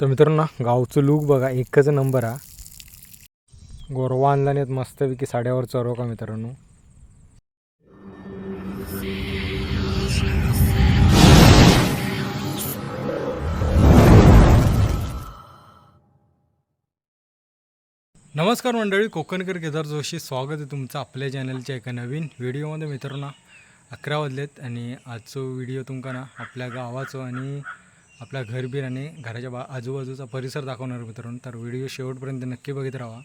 तर मित्रांनो गावचं लूक बघा एकच नंबर हा. गोरवा आणला नाहीत मस्तपैकी साड्यावर चरव का मित्रांनो? नमस्कार मंडळी कोकणकर केदार जोशी स्वागत आहे तुमचं आपल्या चॅनलच्या एका नवीन व्हिडिओमध्ये मित्रांनो अकरा वाजलेत आणि आजचो व्हिडिओ तुमका ना आपल्या गावाचं आणि आपल्या घरबीर आणि घराच्या बा आजूबाजूचा परिसर दाखवणार मित्रांनो. तर व्हिडिओ शेवटपर्यंत नक्की बघित राहा.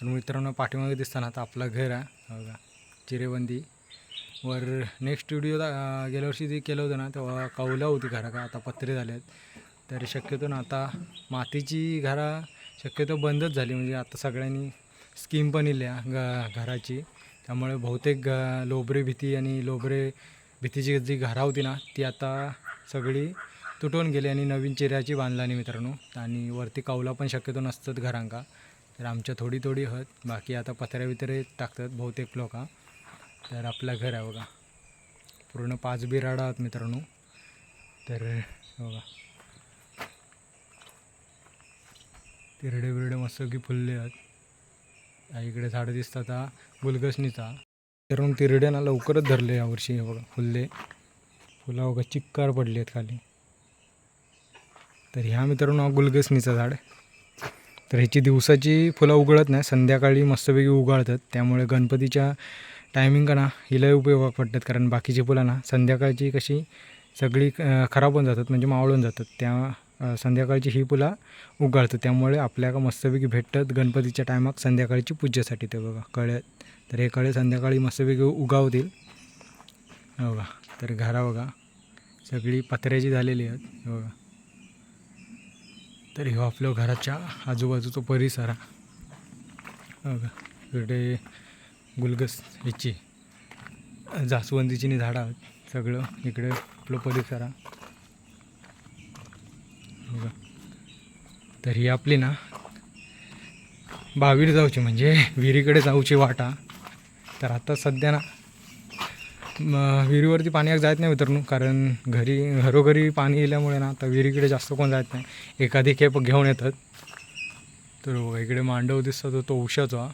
तर मित्रांनो पाठीमागे दिसताना आता आपलं घर आहे. बघा चिरेबंदी. वर नेक्स्ट व्हिडिओ गेल्या वर्षी जे केलं होतं ना तेव्हा कौला होती घरा का? आता पत्रे झाले आहेत तर शक्यतो ना आता मातीची घरा शक्यतो बंदच झाली. म्हणजे आता सगळ्यांनी स्कीम पण इल्या ग घराची. त्यामुळे बहुतेक ग लोबरे भीती आणि लोबरे भीतीची जी घरा होती ना ती आता सगळी तुटून गेली आणि नवीन चिऱ्याची बांधला आणि मित्रांनो. आणि वरती कावला पण शक्यतो नसतात घरांका. तर आमच्या थोडी थोडी हत. बाकी आता पत्र्या वित्रे टाकतात बहुतेक लोक. तर आपलं घर आहे बघा. पूर्ण पाच बिराडा आहात मित्रांनो. तर बघा. तिरडे बिरडे मस्त की फुलले आहेत. इकडे झाडं दिसतात हा गुलगसनीचा तर तिरडे ना लवकरच धरले यावर्षी हे बघा फुलले. फुला बघा चिक्कार पडले आहेत खाली. तर ह्या मित्रांनो गुलगसनीचं झाड तर ह्याची दिवसाची फुलं उगळत नाही संध्याकाळी मस्तपैकी उगाळतात. त्यामुळे गणपतीच्या टायमिंग ना हिला उपयोगात पडतात कारण बाकीची फुलं ना संध्याकाळची कशी सगळी खराब होऊन जातात म्हणजे मावळून जातात. त्या संध्याकाळची ही फुलं उगाळतात. त्यामुळे आपल्याला मस्तपैकी भेटतात गणपतीच्या टायमात संध्याकाळची पूजेसाठी ते बघा. कळे तर हे कळे संध्याकाळी मस्तपैकी उगावतील. बघा तर घरा बघा सगळी पत्र्याची झालेली आहेत. बघा. तर ह्यो आपल्या घराच्या आजूबाजूचा परिसर हा. इकडे गुलगस ह्याची जास्वंदीची नी झाडं आहेत सगळं इकडे आपलं परिसर हा. तर ही आपली ना बावीर जाऊची म्हणजे विहिरीकडे जाऊची वाटा तर आता सध्या ना विहिरीवरती पाणी जात नाही उतरणू कारण घरी घरोघरी पाणी येल्यामुळे ना आता विहिरीकडे जास्त कोण जात नाही. एखादी खेप घेऊन येतात. तर बघा इकडे मांडव दिसतो तो उशाचा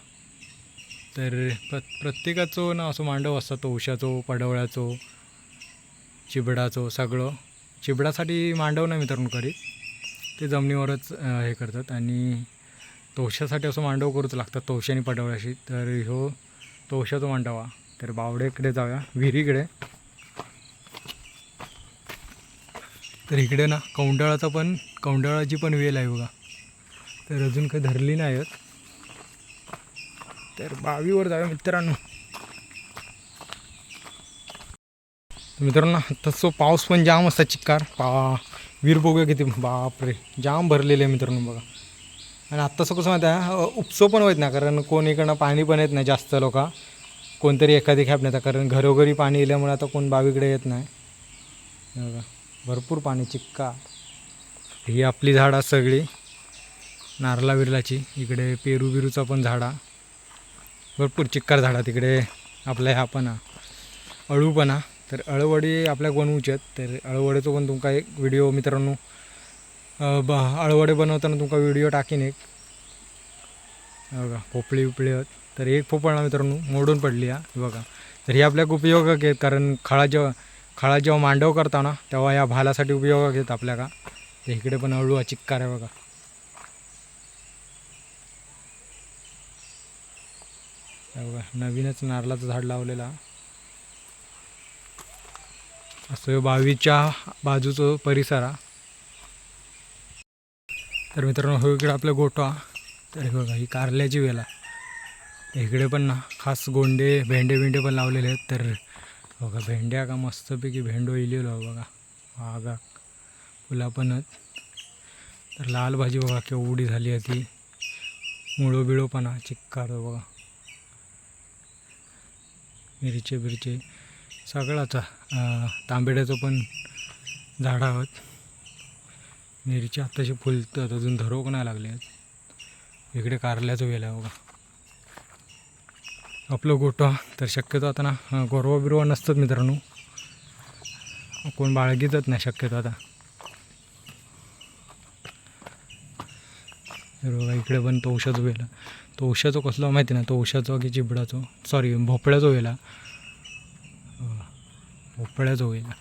तर प्र प्रत्येकाचो ना असं मांडव असतात तो उशाचो पडवळ्याचो चिबडाचो सगळं. चिबडासाठी मांडव नाही मित्रांनो करीत. ते जमिनीवरच हे करतात. आणि तोशासाठी असं मांडव करूच लागतात तोशा आणि पडवळ्याशी. तर ह्यो तोशाचा मांडव. तर बावड्याकडे जाऊया विहिरीकडे. तर इकडे ना कौंडाळाचा पण कौंडाळाची पण वेल आहे बघा. तर अजून काही धरली नाही आहेत. तर बावीवर जाऊया मित्रांनो. मित्रांनो तसं पाऊस पण जाम असता चिक्कार. पा वीर बघूया किती बापरे जाम भरलेले आहे मित्रांनो बघा. आणि आत्ताचं कसं माहिती आहे उपसो पण होत नाही कारण कोण इकडनं पाणी पण येत नाही जास्त लोक. कोणतरी एखादी खेपण्याचा नेता कारण घरोघरी पाणी येल्यामुळे आता कोण बावीकडे येत नाही. बघा भरपूर पाणी चिक्का. ही आपली झाडं सगळी. नारला बिरलाची इकडे पेरू बिरूचा पण झाडा. भरपूर चिक्कार झाडा तिकडे आपल्या ह्या पण हा. अळू पण तर अळवडी आपल्या बनवूचे आहेत. तर अळवडेचं पण तुमका एक व्हिडिओ मित्रांनो. ब अळवडे बनवताना तुमका व्हिडिओ टाकीन एक. बघा पोपळी उपळी आहेत. तर एक पोपळा मित्रांनो मोडून पडली हा बघा. तर ही आपल्याक उपयोगाक घेत कारण खळा जेव्हा खळा जेव्हा मांडव करताना तेव्हा या भालासाठी उपयोगाक येत आपल्याला तर इकडे पण हळू हा चिक्कार आहे बघा. बघा नवीनच नारळाचं झाड लावलेलं असं बावीच्या बाजूचं परिसर हा. तर मित्रांनो हो इकडे आपलं गोठा तर बघा ही कारल्याची वेल आहे. इकडे पण ना खास गोंडे भेंडे भेंडे पण लावलेले आहेत. तर बघा भेंड्या का मस्तपैकी भेंडो इलेलो बघा. आगा फुला पण आहेत. तर लाल भाजी बघा केवढी झाली आहे ती. मुळो बिळो पण हा चिक्कार बघा. मिरचे बिरचे. सगळाचा तांबेड्याचं पण झाडं आहोत. मिरची आत्ताशी फुलतात अजून धरोक नाही लागले आहेत. इकडे कारल्याचं वेल आहे बघा. आपलं गोठा तर शक्यतो आता ना गोरवा बिरवा नसतात मित्रांनो. कोण बाळगीतच नाही शक्यतो आता. बघा इकडे पण तवशाचो वेला तवशाचो कसलो माहिती ना तवशाचो की चिबडाचो. सॉरी भोपळ्याचो वेला बघा, भोपळ्याचो वेला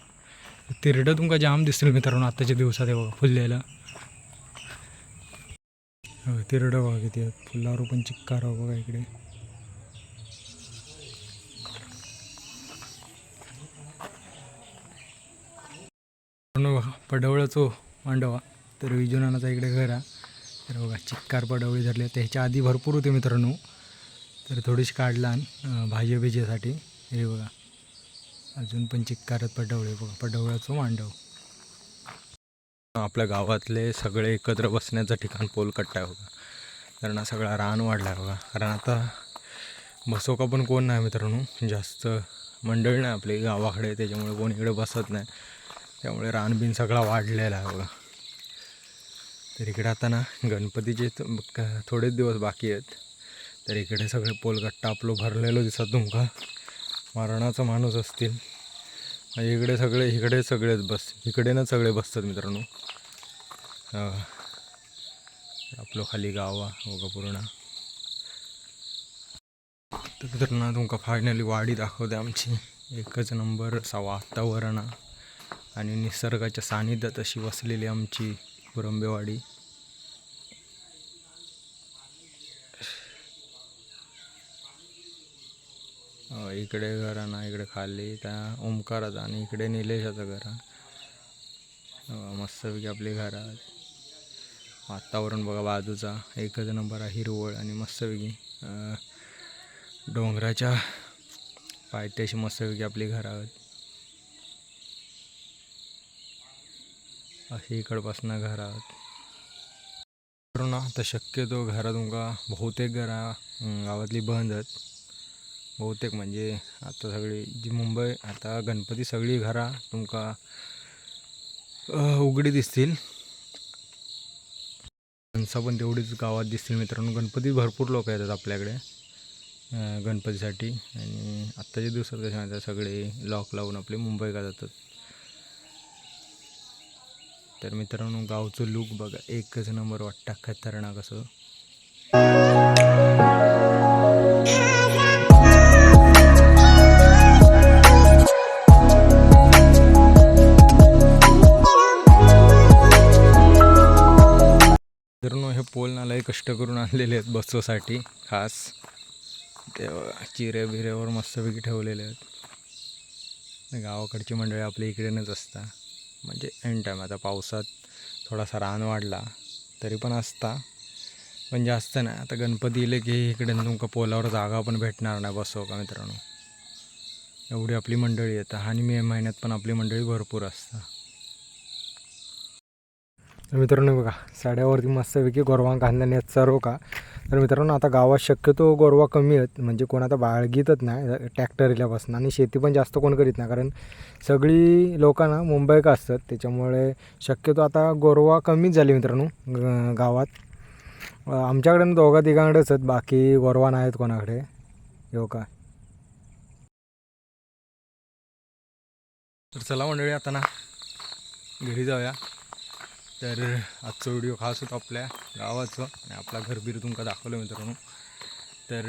तिरडं तुमका जाम दिसतील मित्रांनो आत्ताच्या दिवसात हे बघा फुललेलं. हो तिरडं बघा किती फुलावर पण चिक्कार बघा इकडे. मित्रांनो बघा पडवळाचो हो, मांडवा. तर विजुनानाचा इकडे घर आहे. तर बघा चिक्कार पडवळी धरली. त्याच्या आधी भरपूर होते मित्रांनो. तर थोडीशी काढला भाजी बिजेसाठी हे बघा अजून पण चिक्कारत पडवळे बघा पडवळाचं हो, मांडव. आपल्या गावातले सगळे एकत्र बसण्याचं ठिकाण पोलकट्टा आहे बघा. कारण हा सगळा रान वाढला आहे बघा. कारण आता बसोका पण कोण नाही मित्रांनो. जास्त मंडळ नाही आपले गावाकडे. त्याच्यामुळे कोण इकडे बसत नाही. त्यामुळे रानबीन सगळा वाढलेला आहे बघा. तर इकडे आता ना गणपतीचे थोडेच दिवस बाकी आहेत. तर इकडे सगळे पोलगट्टा आपलं भरलेलो दिसत तुमका. मरणाचा माणूस असतील. म्हणजे इकडे सगळे इकडे सगळेच बस इकडे ना सगळे बसतात मित्रांनो. आपलं खाली गावा बघा पूर्ण. तर मित्रांनो तुमका फायनली वाडी दाखवते आमची. एकच नंबर असा वातावरण आणि निसर्गाच्या सानिध्यात अशी वसलेली आमची कुरंबेवाडी. इकडे घर ना इकडे खाली त्या ओमकाराचा आणि इकडे निलेशाचं घर. मस्तपैकी आपली घर वातावरण बघा बाजूचा एकच नंबर आहे हिरवळ आणि मस्तपैकी डोंगराच्या पायथ्याशी मस्तपैकी आपली घरं अशी इकडपासनं घर आहेत करू ना तर शक्यतो घरा तुमका बहुतेक घरा गावातली बंद आहेत. बहुतेक म्हणजे आता सगळी जी मुंबई आता गणपती सगळी घरा तुमका उघडी दिसतील. माणसं पण तेवढीच गावात दिसतील मित्रांनो. गणपती भरपूर लोक येतात आपल्याकडे गणपतीसाठी. आणि आत्ताच्या दिवसात कसे माहिती सगळे लॉक लावून आपले मुंबईला जातात. तर मित्रांनो गावचं लुक बघा. एकच नंबर वाटतं खतरनाक असं. मित्रांनो हे पोल नालाही कष्ट करून आणलेले आहेत बसोसाठी खास. तेव्हा चिऱ्या चिरे मस्तपैकी ठेवलेले आहेत. गावाकडची मंडळी आपल्या इकडेनच असतात म्हणजे एन टाईम आता पावसात थोडासा रान वाढला तरी पण असता. पण जास्त नाही. आता गणपती येले की इकडे तुमका पोलावर जागा पण भेटणार नाही बसव हो का मित्रांनो? एवढी आपली मंडळी येतात आणि मे महिन्यात पण आपली मंडळी भरपूर असतं. तर मित्रांनो बघा साड्यावरती मस्तपैकी गोरवां कांद्याने सर्व का? तर मित्रांनो आता गावात शक्यतो गोरवा कमी आहेत. म्हणजे कोण आता बाळगीतच नाही ट्रॅक्टर इल्यापासून. आणि शेती पण जास्त कोण करीत नाही. कारण सगळी लोकांना मुंबईक असतात त्याच्यामुळे शक्यतो आता गोरवा कमीच झाली मित्रांनो गावात. आमच्याकडे दोघा तिघांकडेच आहेत. बाकी गोरवा नाहीत कोणाकडे. हो का? तर चला मंडळी आता ना घरी जाऊया. तर आजचा व्हिडिओ खास होता आपल्या गावाचं आणि आपला घरबीर तुमका दाखवलं मित्रांनो. तर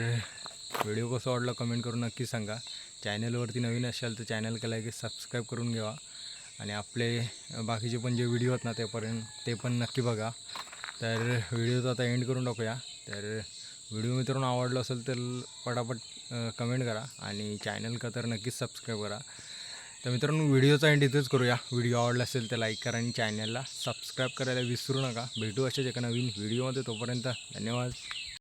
व्हिडिओ कसा वाटला कमेंट करून नक्की सांगा. चॅनलवरती नवीन असाल तर चॅनल केला की सबस्क्राईब करून घ्यावा. आणि आपले बाकीचे पण जे व्हिडिओ आहेत ना तेपर्यंत ते पण नक्की बघा. तर व्हिडिओचा आता एंड करून टाकूया. तर व्हिडिओ मित्रांनो आवडला असेल तर पटापट कमेंट करा आणि चॅनल का तर नक्कीच सबस्क्राईब करा. तर मित्रांनो व्हिडिओचा एंड इथेच करूया. व्हिडिओ आवडला असेल तर लाईक करा आणि चॅनलला सबस्क्राईब करायला विसरू नका. भेटू अशाच एका नवीन व्हिडिओमध्ये तोपर्यंत धन्यवाद.